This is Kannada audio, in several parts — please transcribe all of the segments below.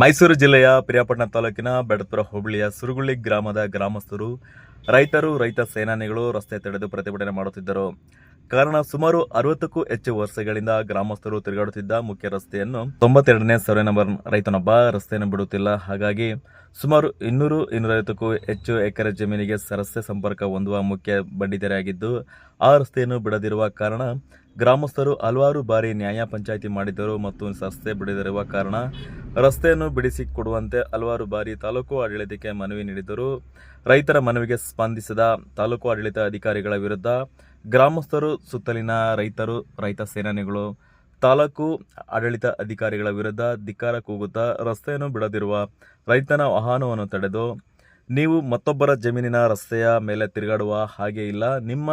ಮೈಸೂರು ಜಿಲ್ಲೆಯ ಪಿರಿಯಾಪಟ್ಟಣ ತಾಲೂಕಿನ ಬೆಡಪುರ ಹೋಬಳಿಯ ಸುರುಗುಳ್ಳಿ ಗ್ರಾಮದ ಗ್ರಾಮಸ್ಥರು, ರೈತರು, ರೈತ ಸೇನಾನಿಗಳು ರಸ್ತೆ ತಡೆದು ಪ್ರತಿಭಟನೆ ಮಾಡುತ್ತಿದ್ದರು. ಕಾರಣ ಸುಮಾರು ಅರವತ್ತಕ್ಕೂ ಹೆಚ್ಚು ವರ್ಷಗಳಿಂದ ಗ್ರಾಮಸ್ಥರು ತಿರುಗಾಡುತ್ತಿದ್ದ ಮುಖ್ಯ ರಸ್ತೆಯನ್ನು ತೊಂಬತ್ತೆರಡನೇ ಸರ್ವೆ ನಂಬರ್ ರೈತನೊಬ್ಬ ರಸ್ತೆಯನ್ನು ಬಿಡುತ್ತಿಲ್ಲ. ಹಾಗಾಗಿ ಸುಮಾರು ಇನ್ನೂರು ಇನ್ನೂರೈವತ್ತಕ್ಕೂ ಹೆಚ್ಚು ಎಕರೆ ಜಮೀನಿಗೆ ರಸ್ತೆ ಸಂಪರ್ಕ ಹೊಂದುವ ಮುಖ್ಯ ಬಂಡಿತೆರೆಯಾಗಿದ್ದು, ಆ ರಸ್ತೆಯನ್ನು ಬಿಡದಿರುವ ಕಾರಣ ಗ್ರಾಮಸ್ಥರು ಹಲವಾರು ಬಾರಿ ನ್ಯಾಯ ಪಂಚಾಯಿತಿ ಮಾಡಿದ್ದರು ಮತ್ತು ರಸ್ತೆ ಬಿಡದಿರುವ ಕಾರಣ ರಸ್ತೆಯನ್ನು ಬಿಡಿಸಿಕೊಡುವಂತೆ ಹಲವಾರು ಬಾರಿ ತಾಲೂಕು ಆಡಳಿತಕ್ಕೆ ಮನವಿ ನೀಡಿದರು ರೈತರ ಮನವಿಗೆ ಸ್ಪಂದಿಸಿದ ತಾಲೂಕು ಆಡಳಿತ ಅಧಿಕಾರಿಗಳ ವಿರುದ್ಧ ಗ್ರಾಮಸ್ಥರು ಸುತ್ತಲಿನ ರೈತರು, ರೈತ ಸೇನಾನಿಗಳು, ತಾಲೂಕು ಆಡಳಿತ ಅಧಿಕಾರಿಗಳ ವಿರುದ್ಧ ಧಿಕ್ಕಾರ ಕೂಗುತ್ತಾ ರಸ್ತೆಯನ್ನು ಬಿಡದಿರುವ ರೈತನ ವಾಹನವನ್ನು ತಡೆದು, ನೀವು ಮತ್ತೊಬ್ಬರ ಜಮೀನಿನ ರಸ್ತೆಯ ಮೇಲೆ ತಿರುಗಾಡುವ ಹಾಗೆ ಇಲ್ಲ, ನಿಮ್ಮ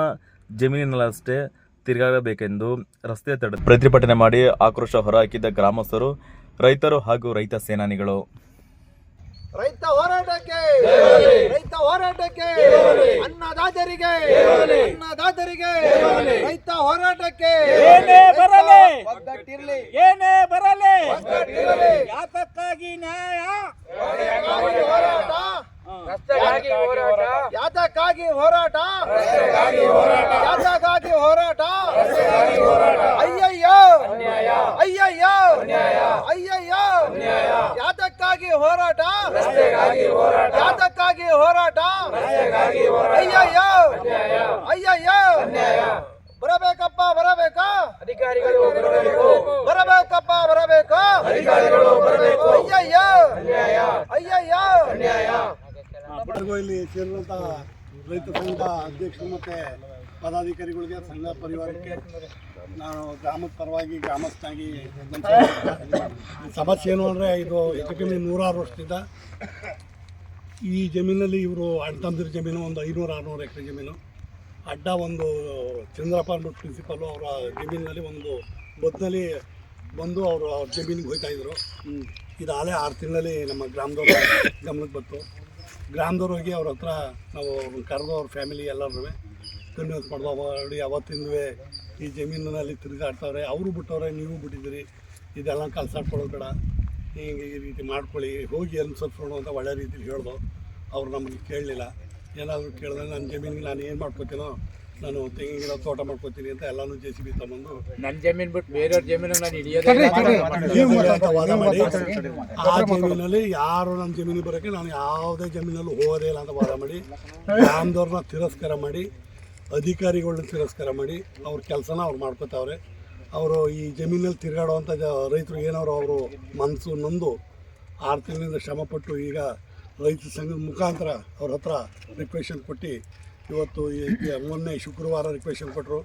ಜಮೀನಿನಲ್ಲಷ್ಟೇ ತಿರುಗಾಡಬೇಕೆಂದು ರಸ್ತೆ ತಡೆ ಪ್ರತಿಭಟನೆ ಮಾಡಿ ಆಕ್ರೋಶ ಹೊರಹಾಕಿದ್ದ ಗ್ರಾಮಸ್ಥರು ರೈತರು ಹಾಗೂ ರೈತ ಸೇನಾನಿಗಳು. ರೈತ ಹೋರಾಟಕ್ಕೆ ರೈತ ಹೋರಾಟಕ್ಕೆ ಅನ್ನದಾತರಿಗೆ ಅನ್ನದಾತರಿಗೆ ರೈತ ಹೋರಾಟಕ್ಕೆ. ಏನೇ ಬರಲಿ. ಏನೇ ಬರಲಿ. ಯಾತಕ್ಕಾಗಿ ನ್ಯಾಯ? ಹೋರಾಟ? ಯಾತಕ್ಕಾಗಿ ಹೋರಾಟ? ಯಾತಕ್ಕಾಗಿ ಹೋರಾಟ. ಅಯ್ಯಯ್ಯೋ ಅಯ್ಯಯ್ಯೋ ಅಯ್ಯಯ್ಯೋ ಯಾತಕ್ಕಾಗಿ ಹೋರಾಟ ಯಾತಕ್ಕಾಗಿ ಹೋರಾಟ ಅಯ್ಯಯ್ಯೋ ಅಯ್ಯಯ್ಯೋ ಬರಬೇಕಪ್ಪ ಬರಬೇಕಾ ಅಧಿಕಾರಿಗಳು ಬರಬೇಕು ಬರಬೇಕಪ್ಪ ಬರಬೇಕು ಅಧಿಕಾರಿಗಳು ಬರಬೇಕು ಅಯ್ಯಯ್ಯೋ ಅಯ್ಯಯ್ಯೋ ಹಾಗೂ ಇಲ್ಲಿ ಸೇರಿದಂಥ ರೈತ ಸಂಘದ ಅಧ್ಯಕ್ಷರು ಮತ್ತು ಪದಾಧಿಕಾರಿಗಳಿಗೆ ಸಂಘ ಪರಿವಾರಕ್ಕೆ ನಾನು ಗ್ರಾಮದ ಪರವಾಗಿ ಗ್ರಾಮಸ್ಥನಾಗಿ ಸಮಸ್ಯೆ ಏನು ಅಂದರೆ ಇದು ಹೆಚ್ಚು ಕಮ್ಮಿ ನೂರಾರು ವರ್ಷದಿಂದ ಈ ಜಮೀನಲ್ಲಿ ಇವರು ಅಣ್ತಂದಿರ ಜಮೀನು ಒಂದು ಐನೂರು ಆರುನೂರು ಎಕರೆ ಜಮೀನು. ಅಡ್ಡ ಒಂದು ಚಂದ್ರಪ್ಪ ಅಂದ್ಬಿಟ್ಟು ಪ್ರಿನ್ಸಿಪಲ್ಲು ಅವರ ಜಮೀನಿನಲ್ಲಿ ಒಂದು ಬದ್ನಲ್ಲಿ ಬಂದು ಅವರು ಅವ್ರ ಜಮೀನಿಗೆ ಹೋಗ್ತಾಯಿದ್ರು ಇದು ಆಲೇ ಆರು ತಿಂಗಳಲ್ಲಿ ನಮ್ಮ ಗ್ರಾಮದವ್ರ ಗಮನಕ್ಕೆ ಬಂತು. ಗ್ರಾಮದವ್ರು ಹೋಗಿ ಅವ್ರ ಹತ್ರ ನಾವು ಕರೆದು ಅವ್ರ ಫ್ಯಾಮಿಲಿ ಎಲ್ಲರೂ ಕನ್ವಿನ್ಸ್ ಮಾಡ್ದು. ಮಾಡಿ ಅವತ್ತಿಂದವೇ ಈ ಜಮೀನಿನಲ್ಲಿ ತಿರುಗಾಡ್ತಾವ್ರೆ, ಅವರು ಬಿಟ್ಟವ್ರೆ, ನೀವು ಬಿಟ್ಟಿದ್ದೀರಿ. ಇದೆಲ್ಲ ಕಲ್ಸಾಡ್ಕೊಳ್ಳೋದು ಬೇಡ. ಹಿಂಗೆ ಈ ರೀತಿ ಮಾಡ್ಕೊಳ್ಳಿ. ಹೋಗಿ ಅನುಸರಿಸೋಣ ಅಂತ ಒಳ್ಳೆ ರೀತಿಲಿ ಹೇಳ್ದು. ಅವ್ರು ನಮಗೆ ಕೇಳಲಿಲ್ಲ. ಏನಾದರೂ ಕೇಳಿದ್ರೆ ನನ್ನ ಜಮೀನಿಗೆ ನಾನು ಏನು ಮಾಡ್ಕೋತೀನೋ ನಾನು ತೆಂಗಿನ ಗಿಡ ತೋಟ ಮಾಡ್ಕೋತೀನಿ ಅಂತ ಎಲ್ಲಾನು ಜೆ ಸಿ ಬಿ ತಗೊಂಡು. ನನ್ನ ಜಮೀನು ಬಿಟ್ಟು ಬೇರೆಯವ್ರ ಜಮೀನು ನಾನು ಹಿಡಿಯೋದೇ ನೀವು ಅಂತ ವಾದ ಮಾಡಿ. ಆ ಜಮೀನಲ್ಲಿ ಯಾರು ನನ್ನ ಜಮೀನಿಗೆ ಬರೋಕ್ಕೆ ನಾನು ಯಾವುದೇ ಜಮೀನಲ್ಲೂ ಹೋಗೋದೇ ಇಲ್ಲ ಅಂತ ವಾದ ಮಾಡಿ. ಗ್ರಾಮದವ್ರನ್ನ ತಿರಸ್ಕಾರ ಮಾಡಿ ಅಧಿಕಾರಿಗಳನ್ನ ತಿರಸ್ಕಾರ ಮಾಡಿ ಅವ್ರ ಕೆಲಸನ ಅವ್ರು ಮಾಡ್ಕೋತಾವ್ರೆ. ಅವರು ಈ ಜಮೀನಲ್ಲಿ ತಿರುಗಾಡುವಂಥ ಜ ರೈತರು ಏನವರು ಅವರು ಮನಸ್ಸು ನೊಂದು ಆರು ತಿಂಗಳಿಂದ ಶ್ರಮಪಟ್ಟು ಈಗ ರೈತ ಸಂಘದ ಮುಖಾಂತರ ಅವ್ರ ಹತ್ರ ರಿಕ್ವೆಷನ್ ಕೊಟ್ಟು ಇವತ್ತು ಮೊನ್ನೆ ಶುಕ್ರವಾರ ರಿಕ್ವೆಷನ್ ಕೊಟ್ಟರು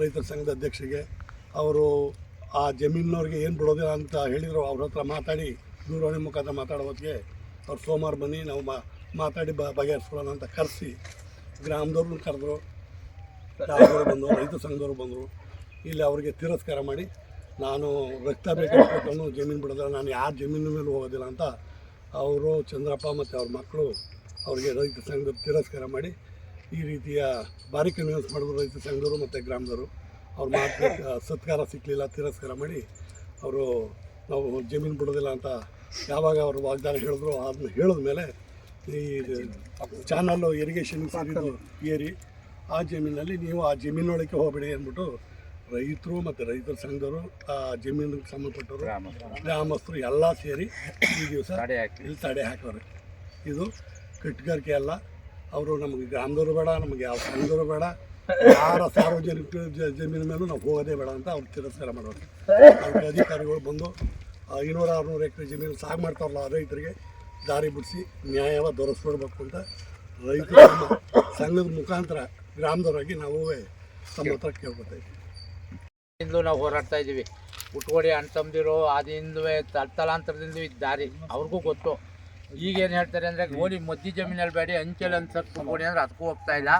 ರೈತರ ಸಂಘದ ಅಧ್ಯಕ್ಷರಿಗೆ. ಅವರು ಆ ಜಮೀನಿನವ್ರಿಗೆ ಏನು ಬಿಡೋದಿಲ್ಲ ಅಂತ ಹೇಳಿದರು. ಅವ್ರ ಹತ್ರ ಮಾತಾಡಿ, ದೂರವಾಣಿ ಮುಖಾಂತರ ಮಾತಾಡೋ ಹೊತ್ತಿಗೆ ಅವ್ರು ಸೋಮವಾರ ಬನ್ನಿ, ನಾವು ಮಾ ಮಾತಾಡಿ ಬ ಬಗೆಹರಿಸ್ಕೊಳ್ಳೋಣ ಅಂತ ಕರೆಸಿ ಗ್ರಾಮದವ್ರನ್ನ ಕರೆದ್ರು. ಗ್ರಾಮದವ್ರು ಬಂದರು, ರೈತ ಸಂಘದವ್ರು ಬಂದರು. ಇಲ್ಲಿ ಅವರಿಗೆ ತಿರಸ್ಕಾರ ಮಾಡಿ ನಾನು ರಕ್ತ ಬೇಕಾಗ್ಬಿಟ್ಟು ಜಮೀನು ಬಿಡೋದಿಲ್ಲ, ನಾನು ಯಾರ ಜಮೀನಿನ ಮೇಲೆ ಹೋಗೋದಿಲ್ಲ ಅಂತ ಅವರು ಚಂದ್ರಪ್ಪ ಮತ್ತು ಅವ್ರ ಮಕ್ಕಳು ಅವ್ರಿಗೆ ರೈತ ಸಂಘದ ತಿರಸ್ಕಾರ ಮಾಡಿ ಈ ರೀತಿಯ ಭಾರಿ ಕನ್ವಿನ್ಸ್ ಮಾಡಿದ್ರು ರೈತ ಸಂಘದವರು ಮತ್ತು ಗ್ರಾಮದವರು. ಅವ್ರ ಮಾತು ಸತ್ಕಾರ ಸಿಕ್ಕಲಿಲ್ಲ ತಿರಸ್ಕಾರ ಮಾಡಿ ಅವರು ನಾವು ಜಮೀನು ಬಿಡೋದಿಲ್ಲ ಅಂತ ಯಾವಾಗ ಅವರು ವಾಗ್ದಾನ ಹೇಳಿದ್ರು ಅದನ್ನ ಹೇಳಿದ ಮೇಲೆ ಈ ಚಾನಲ್ಲು ಇರಿಗೇಷನ್ ಏರಿ ಆ ಜಮೀನಲ್ಲಿ ನೀವು ಆ ಜಮೀನೊಳಗೆ ಹೋಗಬೇಡಿ ಅಂದ್ಬಿಟ್ಟು ರೈತರು ಮತ್ತು ರೈತರ ಸಂಘದವರು ಆ ಜಮೀನಿಗೆ ಸಂಬಂಧಪಟ್ಟವರು ಗ್ರಾಮಸ್ಥರು. ಎಲ್ಲ ಸೇರಿ ಈ ದಿವಸ ಇಲ್ಲಿ ತಡೆ ಹಾಕೋರು ಇದು ಕಟ್ಟುಗಾರಿಕೆ ಅಲ್ಲ ಅವರು ನಮಗೆ ಗ್ರಾಮದವರು ಬೇಡ, ನಮಗೆ ಯಾವ ಸಂಘದವರು ಬೇಡ. ಯಾರ ಸಾರ್ವಜನಿಕ ಜಮೀನ ಮೇಲೂ ನಾವು ಹೋಗೋದೇ ಬೇಡ ಅಂತ ಅವ್ರು ತಿರಸ್ಕಾರ ಮಾಡೋರು. ಅದಕ್ಕೆ ಅಧಿಕಾರಿಗಳು ಬಂದು ಐನೂರು ಆರುನೂರು ಎಕರೆ ಜಮೀನು ಸಾಗ ಮಾಡ್ತಾರಲ್ಲ ರೈತರಿಗೆ ದಾರಿ ಬಿಡಿಸಿ ನ್ಯಾಯವ ದೊರಕಿಸ್ಕೊಡ್ಬೇಕು ಅಂತ ರೈತರು ಸಂಘದ ಮುಖಾಂತರ ಗ್ರಾಮದವರಾಗಿ ನಾವು ತಮ್ಮ ಹತ್ರ ಕೇಳ್ಕೊತಾ ಇದ್ದೀವಿ. ಇಂದು ನಾವು ಹೋರಾಡ್ತಾ ಇದ್ದೀವಿ. ಉಟ್ಕೊಡಿ ಅಣ್ಣ ತಮ್ಮದಿರು ಅದಿಂದವೇ ತಲಾಂತರದಿಂದ ದಾರಿ, ಅವ್ರಿಗೂ ಗೊತ್ತು. ಈಗ ಏನು ಹೇಳ್ತಾರೆ ಅಂದರೆ ಗೋಲಿ ಮದ್ದಿ ಜಮೀನಲ್ಲಿ ಬೇಡಿ, ಅಂಚೆಲ್ ಅನ್ಸಕ್ ಕೊಡಿ ಅಂದ್ರೆ ಅದಕ್ಕೂ ಹೋಗ್ತಾ ಇಲ್ಲ.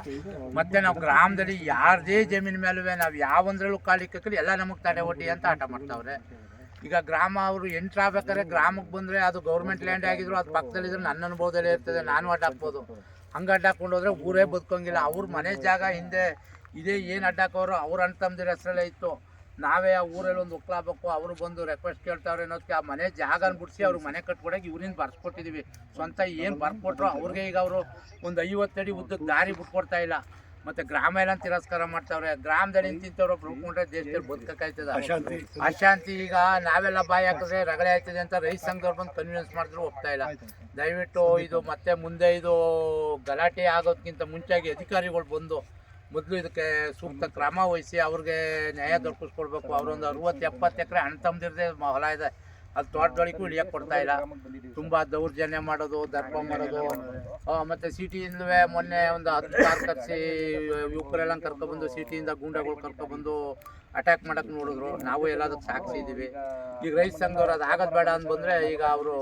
ಮತ್ತೆ ನಾವು ಗ್ರಾಮದಲ್ಲಿ ಯಾರದೇ ಜಮೀನ್ ಮೇಲೂ ನಾವು ಯಾವಂದ್ರಲ್ಲೂ ಕಾಲಿಕ್ಕಲ್ಲಿ ಎಲ್ಲ ನಮಗೆ ತಡೆ ಒಡ್ಡಿ ಅಂತ ಆಟ ಮಾಡ್ತಾವ್ರೆ. ಈಗ ಗ್ರಾಮ ಅವರು ಎಂಟ್ರ್ ಆಗ್ಬೇಕಾದ್ರೆ ಗ್ರಾಮಕ್ಕೆ ಬಂದರೆ ಅದು ಗೌರ್ಮೆಂಟ್ ಲ್ಯಾಂಡ್ ಆಗಿದ್ರು, ಅದು ಪಕ್ಕದಲ್ಲಿದ್ರೆ ನನ್ನ ಅನುಭವದಲ್ಲೇ ಇರ್ತದೆ, ನಾನು ಅಡ್ಡ ಹಾಕ್ಬೋದು. ಹಂಗೆ ಅಡ್ಡ ಹಾಕೊಂಡು ಹೋದ್ರೆ ಊರೇ ಬದುಕಂಗಿಲ್ಲ. ಅವ್ರ ಮನೆ ಜಾಗ ಹಿಂದೆ, ಇದೇ ಏನು ಅಡ್ಡ ಹಾಕೋರು, ಅವ್ರ ಅಣ್ಣ ತಮ್ಮದಿರ ಹೆಸರಲ್ಲೇ ಇತ್ತು. ನಾವೇ ಆ ಊರಲ್ಲಿ ಒಂದು ಒಕ್ಲಾಬೇಕು ಅವರು ಬಂದು ರಿಕ್ವೆಸ್ಟ್ ಕೇಳ್ತಾವ್ರೆ ಅನ್ನೋದಕ್ಕೆ ಆ ಮನೆ ಜಾಗನ ಬಿಡಿಸಿ ಅವ್ರಿಗೆ ಮನೆ ಕಟ್ಕೊಡೋಕೆ ಇವ್ರಿಂದ ಬರ್ಸ್ಕೊಟ್ಟಿದ್ದೀವಿ ಸ್ವಂತ ಏನು ಬರ್ಕೊಟ್ರು ಅವ್ರಿಗೆ ಈಗ ಅವರು ಒಂದು ಐವತ್ತಡಿ ಉದ್ದಕ್ಕೆ ದಾರಿ ಬಿಟ್ಕೊಡ್ತಾ ಇಲ್ಲ. ಮತ್ತೆ ಗ್ರಾಮ ಎಲ್ಲ ತಿರಸ್ಕಾರ ಮಾಡ್ತಾವ್ರೆ. ಗ್ರಾಮದಲ್ಲಿ ನಿಂತಿಂತವ್ರು ಬಿಡ್ಕೊಂಡ್ರೆ ದೇಶದಲ್ಲಿ ಬದುಕಾಯ್ತದ ಅಶಾಂತಿ. ಅಶಾಂತಿ ಈಗ ನಾವೆಲ್ಲ ಬಾಯಿ ಹಾಕಿದ್ರೆ ರಗಳೆ ಆಯ್ತದೆ ಅಂತ ರೈತ ಸಂಘದವ್ರು ಬಂದು ಕನ್ವಿನ್ಸ್ ಮಾಡಿದ್ರು ಹೋಗ್ತಾ ಇಲ್ಲ. ದಯವಿಟ್ಟು ಇದು ಮತ್ತೆ ಮುಂದೆ ಇದು ಗಲಾಟೆ ಆಗೋದಕ್ಕಿಂತ ಮುಂಚೆಗೆ ಅಧಿಕಾರಿಗಳು ಬಂದು ಮೊದಲು ಇದಕ್ಕೆ ಸೂಕ್ತ ಕ್ರಮ ವಹಿಸಿ ಅವ್ರಿಗೆ ನ್ಯಾಯ ದೊರಕಿಸ್ಕೊಡ್ಬೇಕು. ಅವರೊಂದು ಅರವತ್ತು ಎಪ್ಪತ್ತು ಎಕರೆ ಹಣ್ಣು ತಮ್ಮದಿರದೆ ಹೊಲ ಇದೆ. ಅದು ತೋಟದೊಳಗೂ ಇಳಿಯಕ್ಕೆ ಕೊಡ್ತಾ ಇಲ್ಲ. ತುಂಬ ದೌರ್ಜನ್ಯ ಮಾಡೋದು, ದರ್ಪ ಮಾಡೋದು. ಮತ್ತೆ ಸಿಟಿಯಿಂದ ಮೊನ್ನೆ ಒಂದು ಹತ್ತು ಕಾರ್ ಕರೆಸಿ ಯುವಕರೆಲ್ಲ ಕರ್ಕೊಬಂದು ಸಿಟಿಯಿಂದ ಗೂಂಡಾಗಳು ಕರ್ಕೊಬಂದು ಅಟ್ಯಾಕ್ ಮಾಡಕ್ಕೆ ನೋಡಿದ್ರು. ನಾವು ಎಲ್ಲದಕ್ಕೆ ಸಾಕ್ಷಿ ಇದ್ದೀವಿ ಈಗ ರೈತ ಸಂಘದವ್ರು ಅದು ಆಗೋದು ಬೇಡ ಅಂತ ಬಂದರೆ ಈಗ ಅವರು,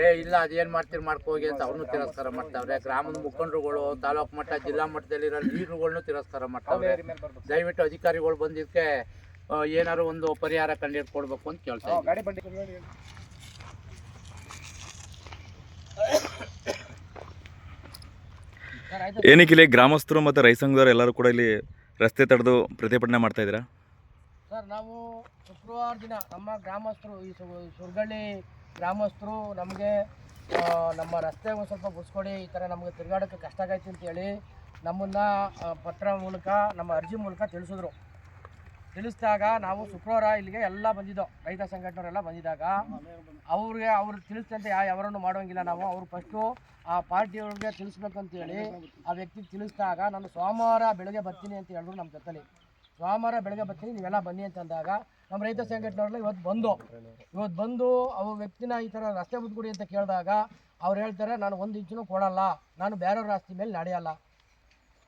ಏ, ಇಲ್ಲ, ಅದೇನು ಮಾಡ್ತೀರಿ ಮಾಡ್ಕೋಗಿ ಅಂತ ಅವ್ರನ್ನೂ ತಿರಸ್ಕಾರ ಮಾಡ್ತಾವ್ರೆ. ಗ್ರಾಮದ ಮುಖಂಡರುಗಳು, ತಾಲೂಕು ಮಟ್ಟ, ಜಿಲ್ಲಾ ಮಟ್ಟದಲ್ಲಿರೋ ಲೀಡ್ರುಗಳನ್ನೂ ತಿರಸ್ಕಾರ ಮಾಡ್ತಾವ್ರೆ. ದಯವಿಟ್ಟು ಅಧಿಕಾರಿಗಳು ಬಂದಿದ್ದಕ್ಕೆ ಏನಾದ್ರು ಒಂದು ಪರಿಹಾರ ಕಂಡು ಕೊಡ್ಬೇಕು ಅಂತ ಕೇಳ್ತಾ ಇದ್ದೀನಿ. ಗಾಡಿ ಬಂಡಿ ಏನಕ್ಕೆ ಇಲ್ಲಿ ಗ್ರಾಮಸ್ಥರು ಮತ್ತು ರೈತ ಸಂಘದವರು ಎಲ್ಲರೂ ಕೂಡ ಇಲ್ಲಿ ರಸ್ತೆ ತಡೆದು ಪ್ರತಿಭಟನೆ ಮಾಡ್ತಾ ಇದ್ದೀರಾ? ಸರ್ ನಾವು ಶುಕ್ರವಾರ ದಿನ ನಮ್ಮ ಗ್ರಾಮಸ್ಥರು ಈ ಸು- ಸುರ್ಗಳ್ಳಿ ಗ್ರಾಮಸ್ಥರು ನಮಗೆ ನಮ್ಮ ರಸ್ತೆ ಒಂದು ಸ್ವಲ್ಪ ಬಿಡಿಸ್ಕೊಡಿ ಈ ಥರ ನಮಗೆ ತಿರುಗಾಡೋಕ್ಕೆ ಕಷ್ಟ ಆಗೈತೆ ಅಂತೇಳಿ ನಮ್ಮನ್ನು ಪತ್ರ ಮೂಲಕ ನಮ್ಮ ಅರ್ಜಿ ಮೂಲಕ ತಿಳಿಸಿದ್ರು. ತಿಳಿಸಿದಾಗ ನಾವು ಶುಕ್ರವಾರ ಇಲ್ಲಿಗೆ ಎಲ್ಲ ಬಂದಿದ್ದೋ, ರೈತ ಸಂಘಟನೆಯವರೆಲ್ಲ ಬಂದಿದ್ದಾಗ ಅವ್ರಿಗೆ ಅವ್ರು ತಿಳಿಸಿದಂತೆ ಯಾ ಯಾವರನ್ನು ಮಾಡೋಂಗಿಲ್ಲ ನಾವು. ಅವ್ರು ಫಸ್ಟು ಆ ಪಾರ್ಟಿಯವ್ರಿಗೆ ತಿಳಿಸ್ಬೇಕು ಅಂತೇಳಿ ಆ ವ್ಯಕ್ತಿಗೆ ತಿಳಿಸಿದಾಗ, ನಾನು ಸೋಮವಾರ ಬೆಳಗ್ಗೆ ಬರ್ತೀನಿ ಅಂತ ಹೇಳಿದ್ರು ನಮ್ಮ ಜೊತೆಲಿ. ಸೋಮವಾರ ಬೆಳಗ್ಗೆ ಬರ್ತೀನಿ, ನೀವೆಲ್ಲ ಬನ್ನಿ ಅಂತಂದಾಗ ನಮ್ಮ ರೈತ ಸಂಘಟನೆಯವ್ರೆಲ್ಲ ಇವತ್ತು ಬಂದು ಇವತ್ತು ಬಂದು ಅವ್ರ ವ್ಯಕ್ತಿನ ಈ ಥರ ರಸ್ತೆ ಬಿಟ್ಕೊಡಿ ಅಂತ ಕೇಳಿದಾಗ ಅವ್ರು ಹೇಳ್ತಾರೆ, ನಾನು ಒಂದು ಇಂಚು ಕೊಡಲ್ಲ, ನಾನು ಬೇರೆಯವ್ರ ಆಸ್ತಿ ಮೇಲೆ ನಡೆಯಲ್ಲ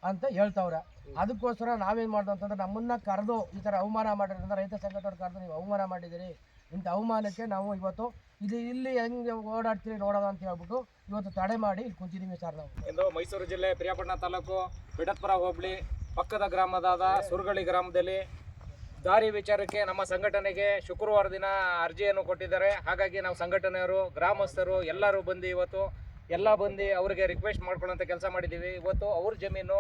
ಅಂತ ಹೇಳ್ತಾವ್ರೆ. ಅದಕ್ಕೋಸ್ಕರ ನಾವೇನು ಮಾಡ್ದು ಅಂತಂದ್ರೆ ನಮ್ಮನ್ನ ಕರೆದು ಈ ಥರ ಅವಮಾನ ಮಾಡಿರೋದ್ರಿಂದ ರೈತ ಸಂಘಟನೆ ಕರೆದು ನೀವು ಅವಮಾನ ಮಾಡಿದ್ದೀರಿ. ಇಂಥ ಅವಮಾನಕ್ಕೆ ನಾವು ಇವತ್ತು ಇದು ಇಲ್ಲಿ ಹೆಂಗೆ ಓಡಾಡ್ತೀವಿ ನೋಡೋಣ ಅಂತ ಹೇಳ್ಬಿಟ್ಟು ಇವತ್ತು ತಡೆ ಮಾಡಿ ಇಲ್ಲಿ ಕುಂತಿದ್ದೀವಿ ಸರ್ ನಾವು. ಇಂದು ಮೈಸೂರು ಜಿಲ್ಲೆ ಪ್ರಿಯಾಪಟ್ಟಣ ತಾಲೂಕು ಬಿಡತ್ಪುರ ಹೋಬಳಿ ಪಕ್ಕದ ಗ್ರಾಮದಾದ ಸುರಗಳಿ ಗ್ರಾಮದಲ್ಲಿ ದಾರಿ ವಿಚಾರಕ್ಕೆ ನಮ್ಮ ಸಂಘಟನೆಗೆ ಶುಕ್ರವಾರ ದಿನ ಅರ್ಜಿಯನ್ನು ಕೊಟ್ಟಿದ್ದಾರೆ. ಹಾಗಾಗಿ ನಾವು ಸಂಘಟನೆಯವರು, ಗ್ರಾಮಸ್ಥರು ಎಲ್ಲರೂ ಬಂದು ಇವತ್ತು ಎಲ್ಲ ಬಂದು ಅವರಿಗೆ ರಿಕ್ವೆಸ್ಟ್ ಮಾಡ್ಕೊಳ್ಳೋಂಥ ಕೆಲಸ ಮಾಡಿದ್ದೀವಿ ಇವತ್ತು ಅವ್ರ ಜಮೀನು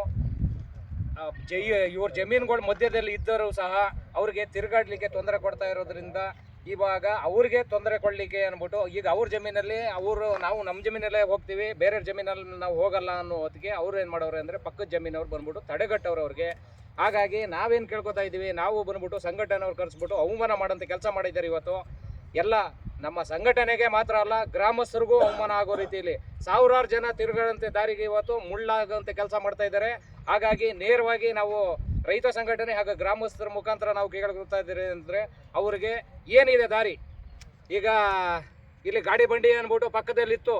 ಜೈ, ಇವ್ರ ಜಮೀನುಗಳ ಮಧ್ಯದಲ್ಲಿ ಇದ್ದರೂ ಸಹ ಅವ್ರಿಗೆ ತಿರುಗಾಡ್ಲಿಕ್ಕೆ ತೊಂದರೆ ಕೊಡ್ತಾ ಇರೋದ್ರಿಂದ ಇವಾಗ ಅವ್ರಿಗೆ ತೊಂದರೆ ಕೊಡಲಿಕ್ಕೆ ಅಂದ್ಬಿಟ್ಟು ಈಗ ಅವ್ರ ಜಮೀನಲ್ಲಿ ಅವರು ನಾವು ನಮ್ಮ ಜಮೀನಲ್ಲೇ ಹೋಗ್ತೀವಿ ಬೇರೆ ಜಮೀನಲ್ಲಿ ನಾವು ಹೋಗಲ್ಲ ಅನ್ನೋ ಹೊತ್ತಿಗೆ ಅವ್ರು ಏನು ಮಾಡೋರು ಅಂದರೆ ಪಕ್ಕದ ಜಮೀನವ್ರು ಬಂದ್ಬಿಟ್ಟು ತಡೆಗಟ್ಟವ್ರು ಅವ್ರಿಗೆ. ಹಾಗಾಗಿ ನಾವೇನು ಕೇಳ್ಕೊತಾ ಇದ್ದೀವಿ ನಾವು ಬಂದ್ಬಿಟ್ಟು ಸಂಘಟನೆಯವ್ರು ಕರೆಸ್ಬಿಟ್ಟು ಅವಮಾನ ಮಾಡೋಂಥ ಕೆಲಸ ಮಾಡಿದ್ದಾರೆ ಇವತ್ತು. ಎಲ್ಲ ನಮ್ಮ ಸಂಘಟನೆಗೆ ಮಾತ್ರ ಅಲ್ಲ, ಗ್ರಾಮಸ್ಥರಿಗೂ ಅವಮಾನ ಆಗೋ ರೀತಿಯಲ್ಲಿ ಸಾವಿರಾರು ಜನ ತಿರುಗದಂತೆ ದಾರಿಗೆ ಇವತ್ತು ಮುಳ್ಳಾಗುವಂತೆ ಕೆಲಸ ಮಾಡ್ತಾ ಇದ್ದಾರೆ. ಹಾಗಾಗಿ ನೇರವಾಗಿ ನಾವು ರೈತ ಸಂಘಟನೆ ಹಾಗೂ ಗ್ರಾಮಸ್ಥರ ಮುಖಾಂತರ ನಾವು ಕೇಳ್ಕೊಳ್ತಾ ಇದ್ದೀರಿ ಅಂದರೆ ಅವರಿಗೆ ಏನಿದೆ ದಾರಿ? ಈಗ ಇಲ್ಲಿ ಗಾಡಿ ಬಂಡಿ ಅಂದ್ಬಿಟ್ಟು ಪಕ್ಕದಲ್ಲಿತ್ತು.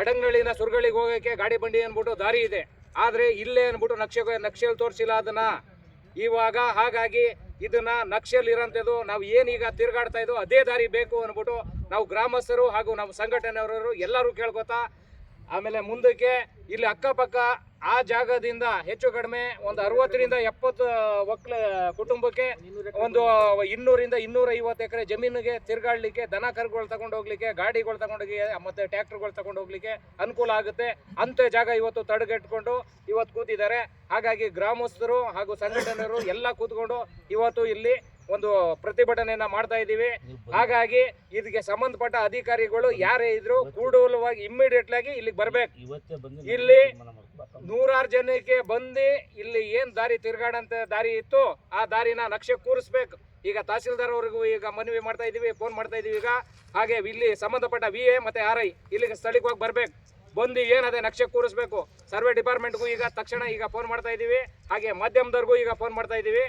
ಅಡಂಗಳಿಂದ ಸುರ್ಗಳಿಗೆ ಹೋಗೋಕ್ಕೆ ಗಾಡಿ ಬಂಡಿ ಅಂದ್ಬಿಟ್ಟು ದಾರಿ ಇದೆ. ಆದರೆ ಇಲ್ಲೇ ಅಂದ್ಬಿಟ್ಟು ನಕ್ಷೆ ನಕ್ಷೆಯಲ್ಲಿ ತೋರಿಸಿಲ್ಲ ಅದನ್ನು. ಇವಾಗ ಹಾಗಾಗಿ ಇದನ್ನ ನಕ್ಷೆಯಲ್ಲಿ ಇರೋಂಥದ್ದು ನಾವು ಏನೀಗ ತಿರುಗಾಡ್ತಾ ಇದ್ದೋ ಅದೇ ದಾರಿ ಬೇಕು ಅಂದ್ಬಿಟ್ಟು ನಾವು ಗ್ರಾಮಸ್ಥರು ಹಾಗೂ ನಮ್ಮ ಸಂಘಟನೆಯವರು ಎಲ್ಲರೂ ಕೇಳ್ಕೊತಾ ಆಮೇಲೆ ಮುಂದಕ್ಕೆ ಇಲ್ಲಿ ಅಕ್ಕಪಕ್ಕ ಆ ಜಾಗದಿಂದ ಹೆಚ್ಚು ಕಡಿಮೆ ಒಂದು ಅರವತ್ತರಿಂದ ಎಪ್ಪತ್ತು ಒಕ್ಕಲ ಕುಟುಂಬಕ್ಕೆ ಒಂದು ಇನ್ನೂರಿಂದ ಇನ್ನೂರ ಐವತ್ತು ಎಕರೆ ಜಮೀನಿಗೆ ತಿರುಗಾಡಲಿಕ್ಕೆ, ದನ ಕರುಗಳು ತಗೊಂಡು ಹೋಗ್ಲಿಕ್ಕೆ, ಗಾಡಿಗಳು ತಗೊಂಡೋಗಿ ಮತ್ತೆ ಟ್ರ್ಯಾಕ್ಟರ್ಗಳು ತಗೊಂಡು ಹೋಗ್ಲಿಕ್ಕೆ ಅನುಕೂಲ ಆಗುತ್ತೆ. ಅಂತ ಜಾಗ ಇವತ್ತು ತಡೆಗಟ್ಕೊಂಡು ಇವತ್ತು ಕೂತಿದ್ದಾರೆ. ಹಾಗಾಗಿ ಗ್ರಾಮಸ್ಥರು ಹಾಗೂ ಸಂಘಟನೆಯರು ಎಲ್ಲ ಕೂತ್ಕೊಂಡು ಇವತ್ತು ಇಲ್ಲಿ ಒಂದು ಪ್ರತಿಭಟನೆಯನ್ನ ಮಾಡ್ತಾ ಇದ್ದೀವಿ. ಹಾಗಾಗಿ ಇದಕ್ಕೆ ಸಂಬಂಧಪಟ್ಟ ಅಧಿಕಾರಿಗಳು ಯಾರೇ ಇದ್ರು ಕೂಡಲವಾಗಿ ಇಮ್ಮಿಡಿಯೇಟ್ ಆಗಿ ಇಲ್ಲಿಗೆ ಬರ್ಬೇಕು. ಇಲ್ಲಿ ನೂರಾರು ಜನಕ್ಕೆ ಬಂದು ಇಲ್ಲಿ ಏನ್ ದಾರಿ ತಿರ್ಗಾಡಂತ ದಾರಿ ಇತ್ತು ಆ ದಾರಿನ ನಕ್ಷೆ ಕೂರಿಸ್ಬೇಕು. ಈಗ ತಹಸೀಲ್ದಾರ್ ಅವ್ರಿಗೂ ಈಗ ಮನವಿ ಮಾಡ್ತಾ ಇದೀವಿ ಫೋನ್ ಮಾಡ್ತಾ ಇದೀವಿ ಈಗ. ಹಾಗೆ ಇಲ್ಲಿ ಸಂಬಂಧಪಟ್ಟ ವಿ ಎ ಮತ್ತೆ ಆರ್ ಐ ಇಲ್ಲಿಗೆ ಸ್ಥಳೀಯವಾಗಿ ಬರ್ಬೇಕು. ಬಂದು ಏನದೆ ನಕ್ಷೆ ಕೂರಿಸ್ಬೇಕು. ಸರ್ವೆ ಡಿಪಾರ್ಟ್ಮೆಂಟ್ಗೂ ಈಗ ತಕ್ಷಣ ಈಗ ಫೋನ್ ಮಾಡ್ತಾ ಇದ್ದೀವಿ. ಹಾಗೆ ಮಾಧ್ಯಮದವ್ರಿಗೂ ಈಗ ಫೋನ್ ಮಾಡ್ತಾ ಇದ್ದೀವಿ.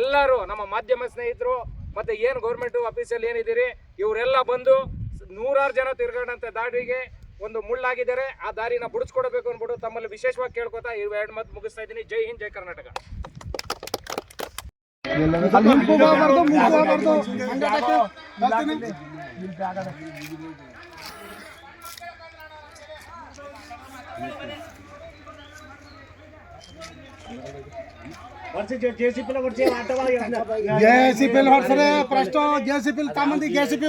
ಎಲ್ಲರೂ ನಮ್ಮ ಮಾಧ್ಯಮ ಸ್ನೇಹಿತರು ಮತ್ತು ಏನು ಗೌರ್ಮೆಂಟ್ ಆಫೀಸಲ್ಲಿ ಏನಿದ್ದೀರಿ, ಇವರೆಲ್ಲ ಬಂದು ನೂರಾರು ಜನ ತಿರ್ಗಾಡಂತ ದಾರಿಗೆ ಒಂದು ಮುಳ್ಳಾಗಿದ್ದಾರೆ. ಆ ದಾರಿನ ಬುಡಿಸ್ಕೊಡ್ಬೇಕು ಅಂದ್ಬಿಟ್ಟು ತಮ್ಮಲ್ಲಿ ವಿಶೇಷವಾಗಿ ಕೇಳ್ಕೊತಾ ಇವು ಎರಡು ಮಾತು ಮುಗಿಸ್ತಾ ಇದ್ದೀನಿ. Jai Hind, Jai Karnataka. J C P ಹೊಡ್ಸ್ರೆ ಪ್ರಶ್ನೆ ಜೆ ಸಿ ಪಿ ತಮ್ಮಂದಿ ಜೆ ಸಿ ಪಿ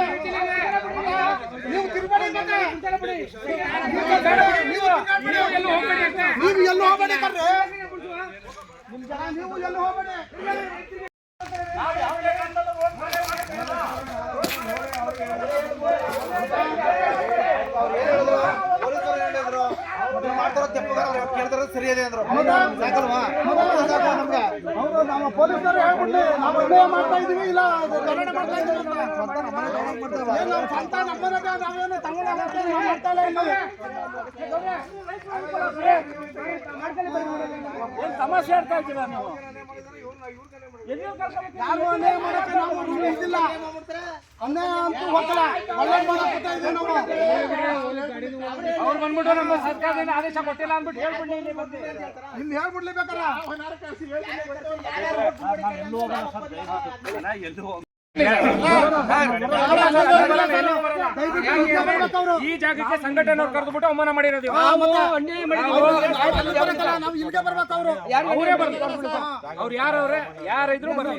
ನೀವು ತಿರುಪತಿ ನೀವು ಎಲ್ಲೂ ಹೋಗಬೇಡಿ. ಜನ ನೀವು ಎಲ್ಲೂ ಹೋಗಬೇಡಿ ಹೌದು? ನಾವು ಪೊಲೀಸರು ಹೇಳ್ಬಿಟ್ಟು ನಾವು ಅನ್ಯಾಯ ಮಾಡ್ತಾ ಇದೀವಿ ಇಲ್ಲ ಕನ್ನಡ ಮಾಡ್ತಾ ಇದೀವಿ ಅಂತ. ಏನ್ ನಮ್ಮ ಸ್ವಂತ ನಮ್ಮನೆಗೆ ನಾವೇನು ತಗೊಂಡು ಹೋಗ್ತಾ ನಾವು ಮಾಡ್ತಾ ಇಲ್ಲ ಇನ್ನು. ತಮಾಷೆ ಆಡ್ತಾ ಇದ್ದೀರಾ ನೀವು? ಅನ್ಯಾಯ ಮಾಡಕ್ಕೆ ನಾವು ಅನ್ಯಾಯ ಅಂತೂ ಹೋಗಲ್ಲ. ಒಳ್ಳೆ ಮಾಡಕ್ ಇದೀವಿ ನಾವು. ಅವ್ರು ಬಂದ್ಬಿಟ್ಟು ನಮ್ಮ ಸರ್ಕಾರದಿಂದ ಆದೇಶ ಕೊಟ್ಟಿಲ್ಲ ಅಂದ್ಬಿಟ್ಟು ಹೇಳ್ಬಿಡಿ ಇಲ್ಲಿ ಬಂದು. ಇಲ್ಲಿ ಹೇಳ್ಬಿಡ್ಲೇಬೇಕಾರ ದಯವಿಟ್ಟು ಹಿಂದೆ ಬರ್ಬೇಕು ಅವ್ರು. ಈ ಜಾಗಕ್ಕೆ ಸಂಘಟನೆ ಕರೆದುಬಿಟ್ಟು ಅವಮಾನ ಮಾಡಿರೋದು. ಅವ್ರು ಬರ್ಬೇಕು ಅವರು ಅವರೇ ಬರ್ತಾರೆ ಅವ್ರು ಯಾರವ್ರೆ ಯಾರಿದ್ರು ಬರ್ಲಿ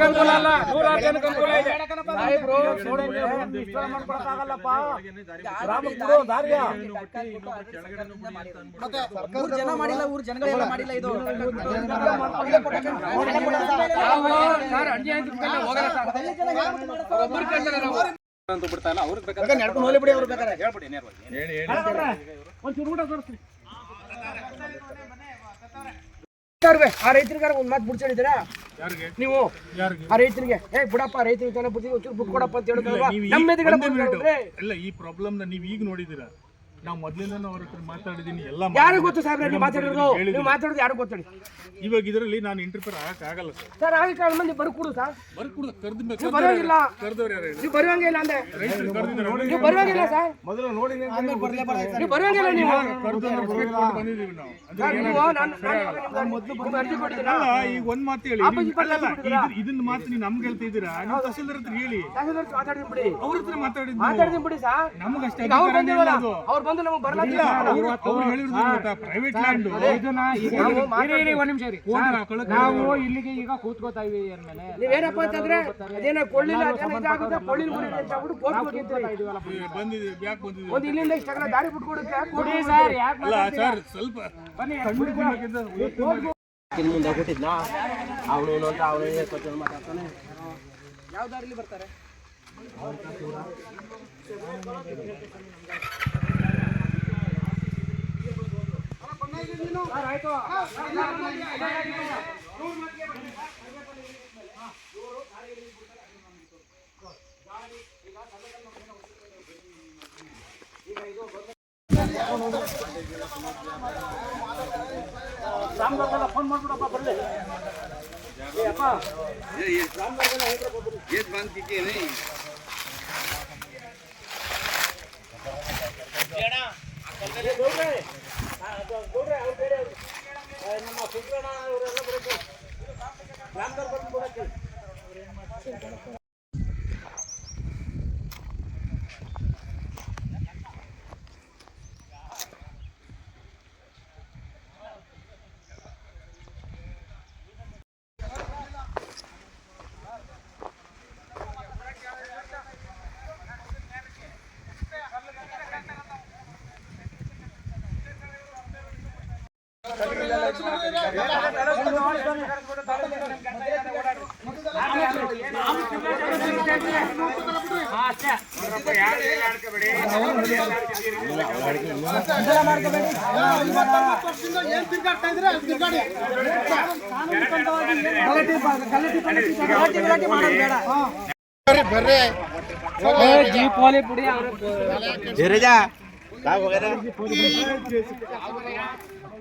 ಅನುಕೂಲ ಅಲ್ಲ ನೂರಾರು ಜನಕ್ಕೆ ಅನುಕೂಲ ಇದೆ ಊರ್ ಜನ ಮಾಡಿಲ್ಲ ಊರ್ ಜನಗಳೆಲ್ಲ ಮಾಡಿಲ್ಲ ಇದು. ನಡ್ಕೊಂಡು ಹೋಗ್ಲಿ ಬಿಡಿ ಬೇಕಾದ್ರೆ ಒಂಚೂರು ಊಟ ತೋರಿಸ್ರಿ ಆ ರೈತರಿಗಾರ ಒಂದ್ ಮಾತು ಬಿಡ್ಸಿದ್ದೀರಾ ನೀವು ಆ ರೈತರಿಗೆ. ಏ ಬಿಡಪ್ಪ ರೈತರಿಗೆ ಜನ ಬುದ್ಧಿ ಒಂಚೂರು ಬುಕ್ ಕೊಡಪ್ಪ ಅಂತ ಹೇಳಿದ್ರಲ್ವಾ ನಮ್ಮ ಎದುರುಗಡೆ ಬಂದ್ಬಿಟ್ರೆ ಅಲ್ಲ ಈ ಪ್ರಾಬ್ಲಮ್ನ ನೀವು ಈಗ ನೋಡಿದ್ದೀರಾ? ನಾವು ಮೊದ್ಲಿಂದ ಅವ್ರ ಹತ್ರ ಮಾತಾಡಿದೀನಿ ಎಲ್ಲ ಯಾರು ಗೊತ್ತು ಸಾಹೇಬ್ರೆ ನೀವು ಮಾತಾಡಿದ್ರು ನೀವು ಮಾತಾಡೋದು ಯಾರು ಗೊತ್ತೇಳಿ ಇವಾಗ ಇದರಲ್ಲಿ ನಾನು ಇಂಟರ್ಫೇರ್ ಆಗಕ್ ಆಗಲ್ಲ ಸರ್. ಸರ್ ಆಗಿ ಕಾಲ ಮಂದಿ ಬರ್ಕೊಡು ಸರ್. ಬರ್ಕೊಡು ಕೂಡ ಕರ್ದ ನೀವು ಬರೋಂಗಿಲ್ಲ. ಕರ್ದವ್ರು ಯಾರು ಹೇಳಿ? ನೀವು ಬರುವಂಗೆ ಇಲ್ಲ ಅಂದೆ. ರೈತರು ನೀವು ಬರುವಂಗಿಲ್ಲ ಸರ್. ನೀವು ಬರುವಂಗಿಲ್ಲ ನೀವು. ಬಂದಿದ್ದೀವಿ ನಾವು. ಅಂದ್ರೆ ಸರ್ ನೀವು ನಾನು ನಾನು ನಿಮ್ಗೆ ಅರ್ಜಿ ಅಲ್ಲ, ಈಗ ಒಂದ್ ಮಾತು ಹೇಳಿ. ನೀವು-? ಇದ್- ಇದನ್ನ ಮಾತು ನೀವು ನಮ್ಗೆ ಹೇಳ್ತಾ ಇದ್ದೀರಾ? ನೀವು ತಹಸೀಲ್ದಾರ್ ಹತ್ರ ಹೇಳಿ. ತಹಸೀಲ್ದಾರ್ ಮಾತಾಡಿದ್ದೀನಿ ಬಿಡಿ ಅವ್ರ ಹತ್ರ ಮಾತಾಡ್ತೀನಿ ಬಿಡಿ ಸರ್. ನಮ್ಗೆ ಅಷ್ಟೇ ಈಗ ಅವ್ರು ಅಧಿಕಾರನೇ ಇಲ್ಲ ಅದು. ಅವ್ರು ಬಂದು ನಮಗೆ ಅವ್ರು ಪ್ರೈವೇಟ್ ಲ್ಯಾಂಡ್ ಇರಿ, ಒಂದು ನಿಮಿಷ ಇರಿ. ನಾವು ಇಲ್ಲಿಗೆ ಈಗ ಕೂತ್ಕೋತಾ ಇದೀವಿ ಅಂದ್ಮೇಲೆ. ನೀವೇನಪ್ಪ ಅಂತಂದ್ರೆ ಅದೇನೋ ಕೊಳ್ಳಿಲ್ಲ ಅದೇನ ಇದಾಗುತ್ತೆ ಕೊಳ್ಳಿನ ಮುರಿ ಅಂತ ಕೋರ್ಟ್ ಯಾಕೆ ಒಂದು ಇಲ್ಲಿಂದ ದಾರಿ ಬಿಟ್ಕೊಡಕ್ಕೆ ಸರ್ ಯಾಕೆ ಅಲ್ಲ ಸರ್ ಸ್ವಲ್ಪ ಇನ್ನು ಮುಂದೆ ಕೊಟ್ಟಿದ್ನಾ ಅವನು ಅಂತ ಅವನು ಮಾತಾಡ್ತಾನೆ. ಯಾವ ದಾರಿಲಿ ಬರ್ತಾರೆ? ರಾಮದಾಸಲ್ಲ ಫೋನ್ ಮಾಡ್ಬಿಡಪ್ಪ ಬರ್ಲಿ ಅಪ್ಪ ರಾಮದಾಸಲ್ಲ ಗೇಟ್ ಬಂದ್ ಕಿಕ್ಕೇನಿ ಜಡ ನಮ್ಮ ಸುಬ್ರಹ್ಮಣ್ಯ ಅವರೆಲ್ಲ ಬರಬೇಕು ಗ್ರಾಮದವ್ರು ಬಂದು ಕೊಡಕ್ಕೆ ವರ್ಷದಿಂದ ಏನ್ ತಿರ್ಗಾಡ್ತಾ ಇದ್ರೆ ಅಲ್ಲಿ ತಿರ್ಗಾಡಿ ಕಾನೂನುಬದ್ಧವಾಗಿ ಗಲಾಟೆ ಗಲಾಟೆ ಗಲಾಟೆ ಗಲಾಟೆ ಮಾಡೋದು ಬೇಡ ಬರ್ರೆ ಜೀಪ್ ವಾಲೆ ಪುಡಿ ಧೀರಜ